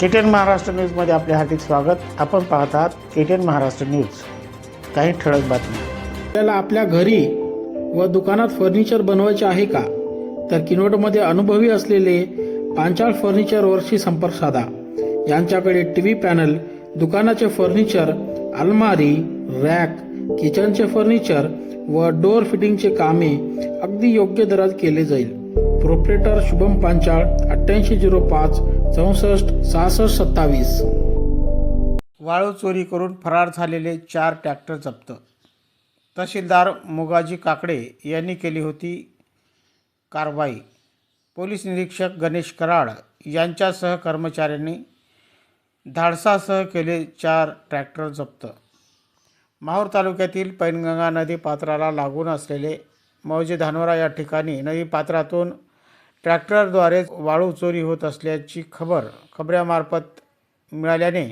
केटेन महाराष्ट्र न्यूजमध्ये आपले हार्दिक स्वागत. आपण पाहत आहात महाराष्ट्र न्यूज. काही ठळक बातमी आपल्याला आपल्या घरी व दुकानात फर्निचर बनवायचे आहे का? तर किनोटमध्ये अनुभवी असलेले पांचाळ फर्निचरवरशी संपर्क साधा. यांच्याकडे टी व्ही पॅनल दुकानाचे फर्निचर अलमारी रॅक किचनचे फर्निचर व डोअर फिटिंगचे कामे अगदी योग्य दरात केले जाईल. प्रोप्रेटर शुभम पांचाळ अठ्ठ्याऐंशी झिरो पाच चौसष्ट सहासष्ट सत्तावीस. वाळू चोरी करून फरार झालेले चार ट्रॅक्टर जप्त. तहसीलदार मुगाजी काकडे यांनी केली होती कारवाई. पोलीस निरीक्षक गणेश कराड यांच्यासह कर्मचाऱ्यांनी धाडसासह केले चार ट्रॅक्टर जप्त. माहूर तालुक्यातील पैनगंगा नदी पात्राला लागून असलेले मौजे धानोरा या ठिकाणी नदी पात्रातून ट्रॅक्टरद्वारे वाळू चोरी होत असल्याची खबर खबऱ्यामार्फत मिळाल्याने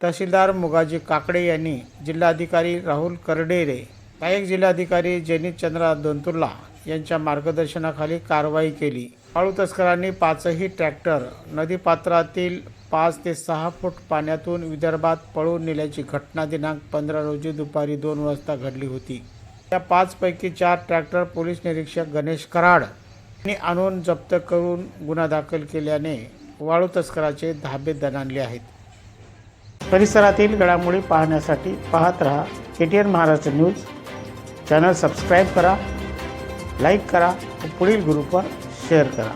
तहसीलदार मुगाजी काकडे यांनी जिल्हाधिकारी राहुल करडेरे सहाय्यक जिल्हाधिकारी जैनित चंद्रा दोंतुर्ला यांच्या मार्गदर्शनाखाली कारवाई केली. वाळू तस्करांनी पाचही ट्रॅक्टर नदीपात्रातील पाच ते सहा फूट पाण्यातून विदर्भात पळून नेल्याची घटना दिनांक पंधरा रोजी दुपारी दोन वाजता घडली होती. त्या पाचपैकी चार ट्रॅक्टर पोलीस निरीक्षक गणेश कराड आणि आणून जप्त करून गुन्हा दाखल केल्याने वाळू तस्कराचे धाबे दणाणले आहेत. परिसरातील घडामोडी पाहण्यासाठी पाहत रहा K T N Maharashtra news. Channel subscribe करा लाईक करा व पुढील ग्रुपवर शेअर करा.